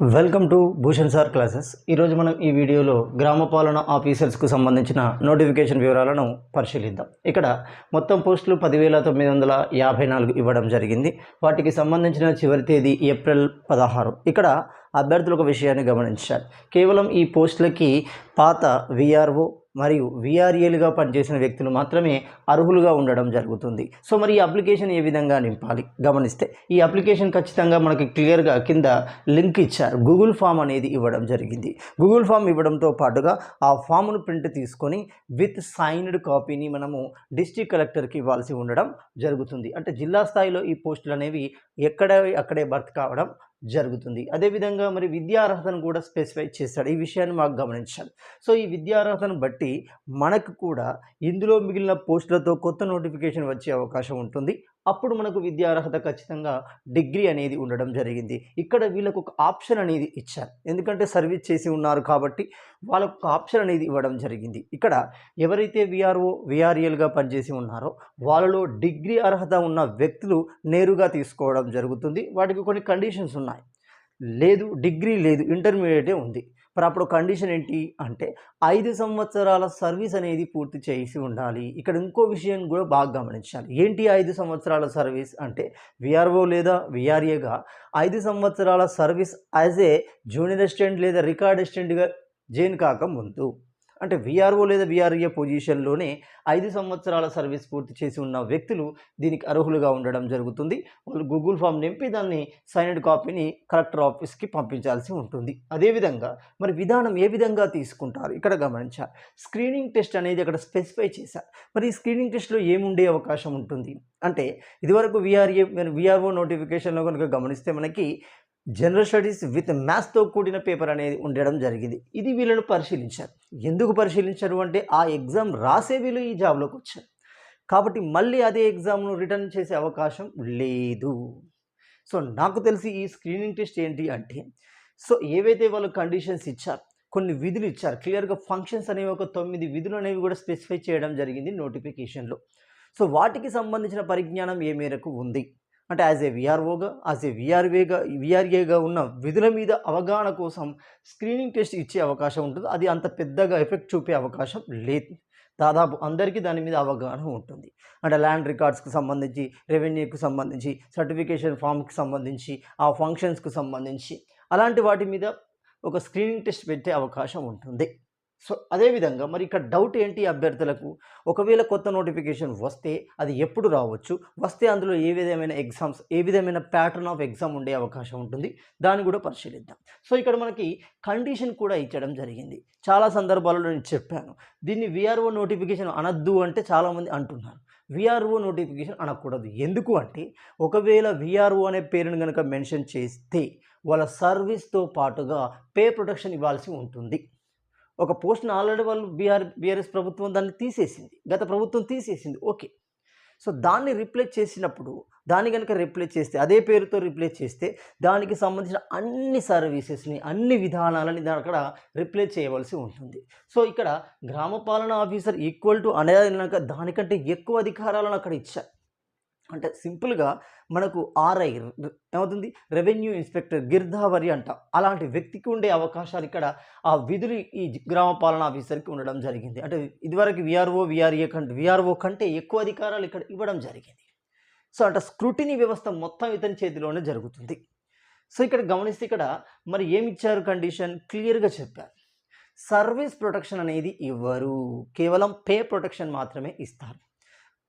Welcome to Bhushan sir classes. ఈరోజు మనం ఈ వీడియోలో గ్రామ పాలన ఆఫీసర్స్కు సంబంధించిన నోటిఫికేషన్ వివరాలను పరిశీలిద్దాం. ఇక్కడ మొత్తం పోస్టులు పదివేల తొమ్మిది వందల యాభై నాలుగు ఇవ్వడం జరిగింది. వాటికి సంబంధించిన చివరి తేదీ ఏప్రిల్ పదహారు. ఇక్కడ అభ్యర్థులు ఒక విషయాన్ని గమనించాలి. కేవలం ఈ పోస్టులకి పాత విఆర్ఓ మరియు విఆర్ఏలుగా పనిచేసిన వ్యక్తులు మాత్రమే అర్హులుగా ఉండడం జరుగుతుంది. సో మరి ఈ అప్లికేషన్ ఏ విధంగా నింపాలి? గమనిస్తే ఈ అప్లికేషన్ ఖచ్చితంగా మనకి క్లియర్గా కింద లింక్ ఇచ్చారు. గూగుల్ ఫామ్ అనేది ఇవ్వడం జరిగింది. గూగుల్ ఫామ్ ఇవ్వడంతో పాటుగా ఆ ఫామ్ను ప్రింట్ తీసుకొని విత్ సైన్డ్ కాపీని మనము డిస్ట్రిక్ట్ కలెక్టర్కి ఇవ్వాల్సి ఉండడం జరుగుతుంది. అంటే జిల్లా స్థాయిలో ఈ పోస్టులు అనేవి ఎక్కడ అక్కడే భర్తీ కావడం జరుగుతుంది. అదేవిధంగా మరి విద్యార్హతను కూడా స్పెసిఫై చేశాడు ఈ విషయాన్ని మాకు గమనించాలి. సో ఈ విద్యార్హతను బట్టి మనకు కూడా ఇందులో మిగిలిన పోస్టులతో కొత్త నోటిఫికేషన్ వచ్చే అవకాశం ఉంటుంది. అప్పుడు మనకు విద్యార్హత ఖచ్చితంగా డిగ్రీ అనేది ఉండడం జరిగింది. ఇక్కడ వీళ్ళకు ఒక ఆప్షన్ అనేది ఇచ్చారు. ఎందుకంటే సర్వీస్ చేసి ఉన్నారు కాబట్టి వాళ్ళకు ఒక ఆప్షన్ అనేది ఇవ్వడం జరిగింది. ఇక్కడ ఎవరైతే విఆర్ఓ విఆర్ఎల్గా పనిచేసి ఉన్నారో వాళ్ళలో డిగ్రీ అర్హత ఉన్న వ్యక్తులు నేరుగా తీసుకోవడం జరుగుతుంది. వాటికి కొన్ని కండిషన్స్ ఉన్నాయి. లేదు డిగ్రీ లేదు ఇంటర్మీడియటే ఉంది. మరి అప్పుడు కండిషన్ ఏంటి అంటే ఐదు సంవత్సరాల సర్వీస్ అనేది పూర్తి చేసి ఉండాలి. ఇక్కడ ఇంకో విషయం కూడా బాగా గమనించాలి. ఏంటి ఐదు సంవత్సరాల సర్వీస్ అంటే విఆర్ఓ లేదా విఆర్ఏగా ఐదు సంవత్సరాల service as a junior assistant లేదా రికార్డ్ అసిస్టెంట్గా జైన్ కాక ముందు అంటే విఆర్ఓ లేదా విఆర్ఏ పొజిషన్లోనే ఐదు సంవత్సరాల సర్వీస్ పూర్తి చేసి ఉన్న వ్యక్తులు దీనికి అర్హులుగా ఉండడం జరుగుతుంది. వాళ్ళు గూగుల్ ఫామ్ నింపి దాన్ని సైనడ్ కాపీని కలెక్టర్ ఆఫీస్కి పంపించాల్సి ఉంటుంది. అదేవిధంగా మరి విధానం ఏ విధంగా తీసుకుంటారు? ఇక్కడ గమనించాలి స్క్రీనింగ్ టెస్ట్ అనేది అక్కడ స్పెసిఫై చేశారు మరి ఈ స్క్రీనింగ్ టెస్ట్లో ఏముండే అవకాశం ఉంటుంది? అంటే ఇదివరకు విఆర్ఏ విఆర్ఓ నోటిఫికేషన్లో కనుక గమనిస్తే మనకి జనరల్ స్టడీస్ విత్ మ్యాథ్స్తో కూడిన పేపర్ అనేది ఉండడం జరిగింది. ఇది వీళ్ళను పరిశీలించారు. ఎందుకు పరిశీలించారు అంటే ఆ ఎగ్జామ్ రాసే వీళ్ళు ఈ జాబ్లోకి వచ్చారు. కాబట్టి మళ్ళీ అదే ఎగ్జామ్ను రిటర్న్ చేసే అవకాశం లేదు. సో నాకు తెలిసి ఈ స్క్రీనింగ్ టెస్ట్ ఏంటి అంటే సో ఏవైతే వాళ్ళు కండిషన్స్ ఇచ్చారు కొన్ని విధులు ఇచ్చారు క్లియర్గా ఫంక్షన్స్ అనేవి ఒక తొమ్మిది విధులు అనేవి కూడా స్పెసిఫై చేయడం జరిగింది నోటిఫికేషన్లో. సో వాటికి సంబంధించిన పరిజ్ఞానం ఏ మేరకు ఉంది? అంటే యాజ్ ఏ విఆర్ఓగా యాజ్ ఏ విఆర్వేగా విఆర్ఏగా ఉన్న విధుల మీద అవగాహన కోసం స్క్రీనింగ్ టెస్ట్ ఇచ్చే అవకాశం ఉంటుంది. అది అంత పెద్దగా ఎఫెక్ట్ చూపే అవకాశం లేదు. దాదాపు అందరికీ దాని మీద అవగాహన ఉంటుంది. అంటే ల్యాండ్ రికార్డ్స్కి సంబంధించి రెవెన్యూకి సంబంధించి సర్టిఫికేషన్ ఫామ్కి సంబంధించి ఆ ఫంక్షన్స్కి సంబంధించి అలాంటి వాటి మీద ఒక స్క్రీనింగ్ టెస్ట్ పెట్టే అవకాశం ఉంటుంది. సో అదేవిధంగా మరి ఇక్కడ డౌట్ ఏంటి అభ్యర్థులకు? ఒకవేళ కొత్త నోటిఫికేషన్ వస్తే అది ఎప్పుడు రావచ్చు? వస్తే అందులో ఏ విధమైన ఎగ్జామ్స్ ఏ విధమైన ప్యాటర్న్ ఆఫ్ ఎగ్జామ్ ఉండే అవకాశం ఉంటుంది? దాన్ని కూడా పరిశీలిద్దాం. సో ఇక్కడ మనకి కండిషన్ కూడా ఇచ్చడం జరిగింది. చాలా సందర్భాల్లో నేను చెప్పాను. దీన్ని విఆర్ఓ నోటిఫికేషన్ అనద్దు అంటే చాలామంది అంటున్నారు. విఆర్ఓ నోటిఫికేషన్ అనకూడదు. ఎందుకు అంటే ఒకవేళ విఆర్ఓ అనే పేరును కనుక మెన్షన్ చేస్తే వాళ్ళ సర్వీస్తో పాటుగా పే ప్రొటెక్షన్ ఇవ్వాల్సి ఉంటుంది. ఒక పోస్ట్ని ఆల్రెడీ వాళ్ళు బీఆర్ బీఆర్ఎస్ ప్రభుత్వం దాన్ని తీసేసింది. గత ప్రభుత్వం తీసేసింది. ఓకే. సో దాన్ని రిప్లేస్ చేసినప్పుడు దాన్ని కనుక రిప్లేస్ చేస్తే అదే పేరుతో రిప్లేస్ చేస్తే దానికి సంబంధించిన అన్ని సర్వీసెస్ని అన్ని విధానాలని దాని అక్కడ రిప్లేస్ చేయవలసి ఉంటుంది. సో ఇక్కడ గ్రామ పాలన ఆఫీసర్ ఈక్వల్ టు అనేది దానికంటే ఎక్కువ అధికారాలను అక్కడ ఇచ్చారు. అంటే సింపుల్గా మనకు ఆర్ఐ ఏమవుతుంది? రెవెన్యూ ఇన్స్పెక్టర్ గిర్ధావరి అంట. అలాంటి వ్యక్తికి ఉండే అవకాశాలు ఇక్కడ ఆ విధులు ఈ గ్రామ పాలన ఆఫీసర్కి ఉండడం జరిగింది. అంటే ఇదివరకు విఆర్ఓ విఆర్ఏ కంటే విఆర్ఓ కంటే ఎక్కువ అధికారాలు ఇక్కడ ఇవ్వడం జరిగింది. సో అంటే స్క్రూటినీ వ్యవస్థ మొత్తం ఇతని చేతిలోనే జరుగుతుంది. సో ఇక్కడ గమనిస్తే ఇక్కడ మరి ఏమి ఇచ్చారు కండిషన్? క్లియర్గా చెప్పారు. సర్వీస్ ప్రొటెక్షన్ అనేది ఇవ్వరు కేవలం పే ప్రొటెక్షన్ మాత్రమే ఇస్తారు.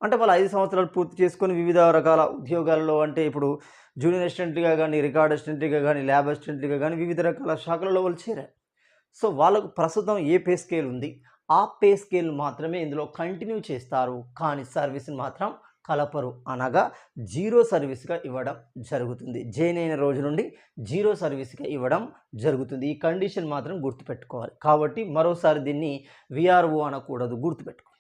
అంటే వాళ్ళు ఐదు సంవత్సరాలు పూర్తి చేసుకొని వివిధ రకాల ఉద్యోగాలలో అంటే ఇప్పుడు జూనియర్ అసిస్టెంట్గా కానీ రికార్డ్ అసిస్టెంట్గా కానీ ల్యాబ్ అసిస్టెంట్గా కానీ వివిధ రకాల శాఖలలో వాళ్ళు చేరారు. సో వాళ్ళకు ప్రస్తుతం ఏ పే స్కేల్ ఉంది? ఆ పే స్కేల్ మాత్రమే ఇందులో కంటిన్యూ చేస్తారు. కానీ సర్వీస్ని మాత్రం కలపరు అనగా జీరో సర్వీస్గా ఇవ్వడం జరుగుతుంది. జైన్ అయిన రోజు నుండి జీరో సర్వీస్గా ఇవ్వడం జరుగుతుంది. ఈ కండిషన్ మాత్రం గుర్తుపెట్టుకోవాలి. కాబట్టి మరోసారి దీన్ని విఆర్ఓ అనకూడదు. గుర్తుపెట్టుకోవాలి.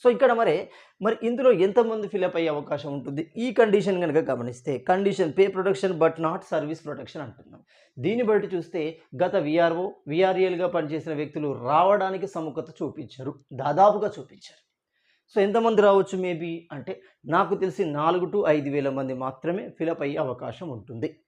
సో ఇక్కడ మరి మరి ఇందులో ఎంతమంది ఫిలప్ అయ్యే అవకాశం ఉంటుంది? ఈ కండిషన్ కనుక గమనిస్తే condition pay protection but not service protection అంటున్నాం. దీన్ని బట్టి చూస్తే గత విఆర్ఓ విఆర్ఏలుగా పనిచేసిన వ్యక్తులు రావడానికి సముఖత చూపించారు. దాదాపుగా చూపించారు. సో ఎంతమంది రావచ్చు మేబీ? అంటే నాకు తెలిసి నాలుగు టు ఐదు వేల మంది మాత్రమే ఫిలప్ అయ్యే అవకాశం ఉంటుంది.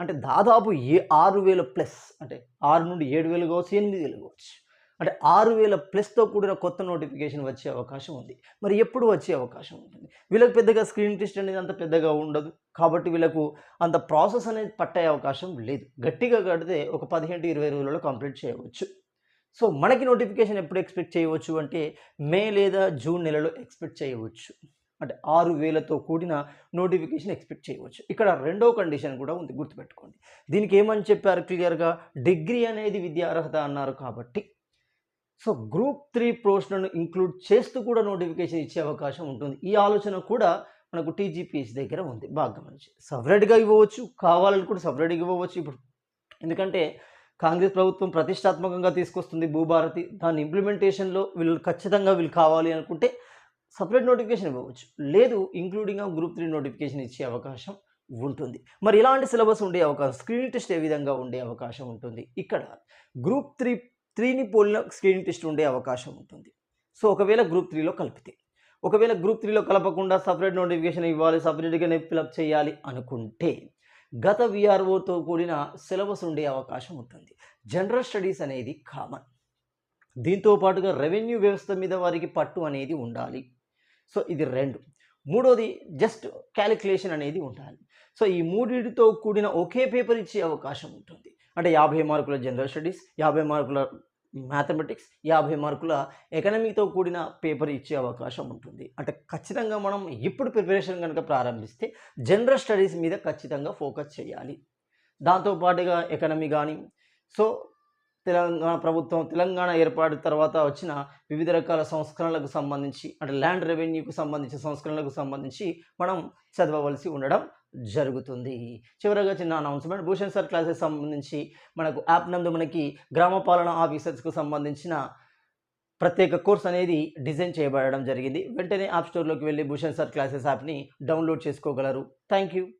అంటే దాదాపు ఏ ఆరు వేల ప్లస్ అంటే ఆరు నుండి ఏడు వేలు కావచ్చు ఎనిమిది వేలు కావచ్చు. అంటే ఆరు వేల ప్లస్తో కూడిన కొత్త నోటిఫికేషన్ వచ్చే అవకాశం ఉంది. మరి ఎప్పుడు వచ్చే అవకాశం ఉంటుంది? వీళ్ళకి పెద్దగా స్క్రీన్ టెస్ట్ అనేది అంత పెద్దగా ఉండదు. కాబట్టి వీళ్ళకు అంత ప్రాసెస్ అనేది పట్టే అవకాశం లేదు. గట్టిగా కడితే ఒక పదిహేను ఇరవై రోజులలో కంప్లీట్ చేయవచ్చు. సో మనకి నోటిఫికేషన్ ఎప్పుడు ఎక్స్పెక్ట్ చేయవచ్చు అంటే మే లేదా జూన్ నెలలో ఎక్స్పెక్ట్ చేయవచ్చు. అంటే ఆరు వేలతో కూడిన నోటిఫికేషన్ ఎక్స్పెక్ట్ చేయవచ్చు. ఇక్కడ రెండో కండిషన్ కూడా ఉంది గుర్తుపెట్టుకోండి. దీనికి ఏమని చెప్పారు క్లియర్గా? డిగ్రీ అనేది విద్యార్హత అన్నారు కాబట్టి సో గ్రూప్ త్రీ పోస్టులను ఇంక్లూడ్ చేస్తూ కూడా నోటిఫికేషన్ ఇచ్చే అవకాశం ఉంటుంది. ఈ ఆలోచన కూడా మనకు టీజీపీఎస్ దగ్గర ఉంది బాగా గమనించి సపరేట్గా ఇవ్వవచ్చు కావాలని కూడా సపరేట్గా ఇవ్వవచ్చు ఇప్పుడు. ఎందుకంటే కాంగ్రెస్ ప్రభుత్వం ప్రతిష్టాత్మకంగా తీసుకొస్తుంది భూభారతి. దాని ఇంప్లిమెంటేషన్లో వీళ్ళు ఖచ్చితంగా వీళ్ళు కావాలి అనుకుంటే సపరేట్ నోటిఫికేషన్ ఇవ్వవచ్చు. లేదు ఇంక్లూడింగ్ గ్రూప్ త్రీ నోటిఫికేషన్ ఇచ్చే అవకాశం ఉంటుంది. మరి ఇలాంటి సిలబస్ ఉండే అవకాశం స్క్రీన్ టెస్ట్ ఏ విధంగా ఉండే అవకాశం ఉంటుంది? ఇక్కడ గ్రూప్ త్రీ త్రీని పోలిన స్క్రీన్ టెస్ట్ ఉండే అవకాశం ఉంటుంది. సో ఒకవేళ గ్రూప్ త్రీలో కలిపితే ఒకవేళ గ్రూప్ త్రీలో కలపకుండా సపరేట్ నోటిఫికేషన్ ఇవ్వాలి సపరేట్గానే ఫిలప్ చేయాలి అనుకుంటే గత విఆర్ఓతో కూడిన సిలబస్ ఉండే అవకాశం ఉంటుంది. జనరల్ స్టడీస్ అనేది కామన్. దీంతో పాటుగా రెవెన్యూ వ్యవస్థ మీద వారికి పట్టు అనేది ఉండాలి. సో ఇది రెండు. మూడోది జస్ట్ క్యాలిక్యులేషన్ అనేది ఉండాలి. సో ఈ మూడింటితో కూడిన ఒకే పేపర్ ఇచ్చే అవకాశం ఉంటుంది. అంటే యాభై మార్కుల జనరల్ స్టడీస్ యాభై మార్కుల మ్యాథమెటిక్స్ యాభై మార్కుల ఎకనమీతో కూడిన పేపర్ ఇచ్చే అవకాశం ఉంటుంది. అంటే ఖచ్చితంగా మనం ఇప్పుడు ప్రిపరేషన్ కనుక ప్రారంభిస్తే జనరల్ స్టడీస్ మీద ఖచ్చితంగా ఫోకస్ చేయాలి. దాంతోపాటుగా ఎకనమీ కానీ సో తెలంగాణ ప్రభుత్వం తెలంగాణ ఏర్పాటు తర్వాత వచ్చిన వివిధ రకాల సంస్కరణలకు సంబంధించి అంటే ల్యాండ్ రెవెన్యూకు సంబంధించిన సంస్కరణలకు సంబంధించి మనం చదవవలసి ఉండడం జరుగుతుంది. చివరగా చిన్న అనౌన్స్మెంట్. భూషణ్ సార్ క్లాసెస్ సంబంధించి మనకు యాప్ నందు మనకి గ్రామ పాలన ఆఫీసర్స్కు సంబంధించిన ప్రత్యేక కోర్స్ అనేది డిజైన్ చేయబడడం జరిగింది. వెంటనే యాప్ స్టోర్లోకి వెళ్ళి భూషణ్ సార్ క్లాసెస్ యాప్ని డౌన్లోడ్ చేసుకోగలరు. Thank you